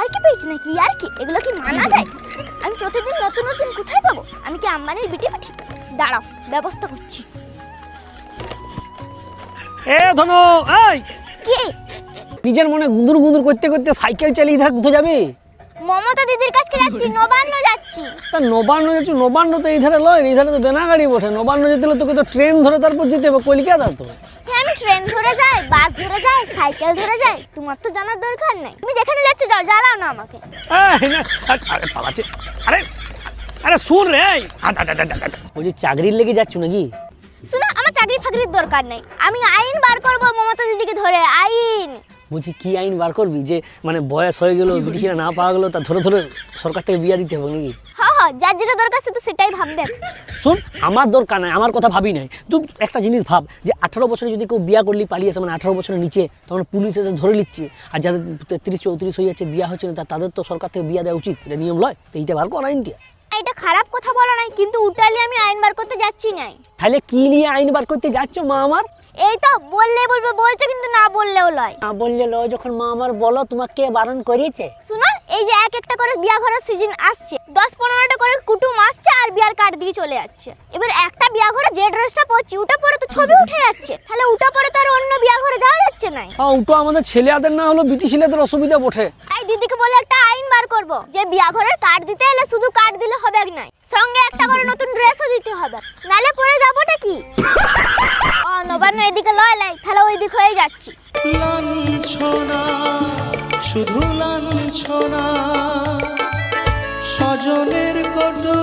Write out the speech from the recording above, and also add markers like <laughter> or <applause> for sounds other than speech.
ইয়ার কি পেয়েছি নাকি? ইয়ার কি? এগুলো কি মানা যায়? আমি প্রতিদিন নতুন নতুন কোথায় পাবো? আমি কি আম্বানির বিটি বিটি দাঁড়াও ব্যবস্থা করছি। এ ধনু এই! কি? নিজের মনে গুঁদুর গুঁদুর করতে করতে সাইকেল চালিয়ে ধার কোথায় যাবি? মমতা দিদির কাছে যাচ্ছি নবান্ন যাচ্ছি। তা নবান্ন যাচ্ছ নবান্ন তো এই ধারে লয় এই ধারে তো বেনা গাড়ি বসে নবান্ন যেতে হলে তোকে তো ট্রেন ধরে তারপর যেতে হবে কলকাতা তো। ট্রেন ধরে যাই বাস ধরে যাই সাইকেল ধরে যাই তোমার তো জানার দরকার নাই। তুমি যেখানে যাচ্ছ যাও জ্বালাও না আমাকে। আরে, পালাচ্ছে আরে আরে শুন রে এই। আ, আ, আ, আ, আ, আ। বলছি চাকরির লেগে যাচ্ছ নাকি? শোনো আমার চাকরি ফাকরির দরকার নাই। আমি আইন বার করব মমতা দিদিকে ধরে আইন। বলছি কি আইন বার করবি? যে মানে বয়স হয়ে গেল ব্রিটিশরা না পাওয়া গেলো তা ধরে ধরে সরকার থেকে বিয়া দিতে হবে নাকি? হ্যাঁ যার যেটা দরকার সে তো সেটাই ভাববে। শোন আমার দরকার নাই আমার কথা ভাবি নাই। তুই একটা জিনিস ভাব যে আঠারো বছরে যদি কেউ বিয়া করলি পালিয়েছে মানে আঠারো বছরের নিচে তখন পুলিশ এসে ধরে নিচ্ছে। আর যাদের তেত্রিশ চৌত্রিশ হয়ে যাচ্ছে বিয়া হচ্ছে না তাদের তো সরকার থেকে বিয়া দেওয়া উচিত। এটা নিয়ম লয় তো এইটা বার কর আইনটা। এটা খারাপ কথা বলো নাই কিন্তু উঠালি আমি আইন বার করতে যাচ্ছি নাই। তাহলে কি নিয়ে আইন বার করতে যাচ্ছ মা আমার? এই তো বললে বলবে বলছো কিন্তু না বললেও লয়। না বললে লয় যখন মা আমার বলো তোমাকে বারণ করিয়েছে শুনো এই যে এক একটা করে বিয়া ঘরের সিজন আসছে। দশ পনেরোটা করে কুটুম আসছে আর বিয়ার কার্ড দিয়ে চলে যাচ্ছে। এবার একটা বিয়া ঘরে যে ড্রেসটা পরছি ওটা পরে তো ছবি উঠে যাচ্ছে। তাহলে ওটা পরে তো আর অন্য বিয়া ঘরে যাওয়া যাচ্ছে না। হ্যাঁ ওটা আমাদের ছেলেদের না হলো ব্রিটিশ ছেলেদের অসুবিধা বটে। তাই দিদিকে বলে একটা আইন বার করব যে বিয়া ঘরের কার্ড দিতে এলে শুধু কার্ড দিলে হবে না? সঙ্গে একটা করে নতুন ড্রেসও দিতে হবে। নালে পরে যাবোটা কি <laughs> ও নবান্ন এদিকে লয় লাই তাহলে ওই দিক হয়ে যাচ্ছি। লাঞ্ছনা। শুধু লাঞ্ছনা সজনের কটু